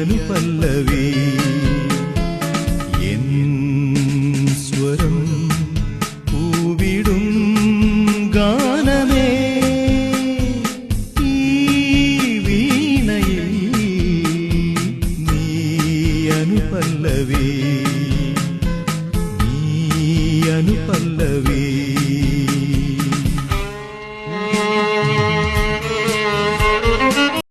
అను పల్లవి സ്വരം പൂവിടും ഗാനമേ ഈ വീണയിൽ നീ അനുപല്ലവി നീ അനുപല്ലവി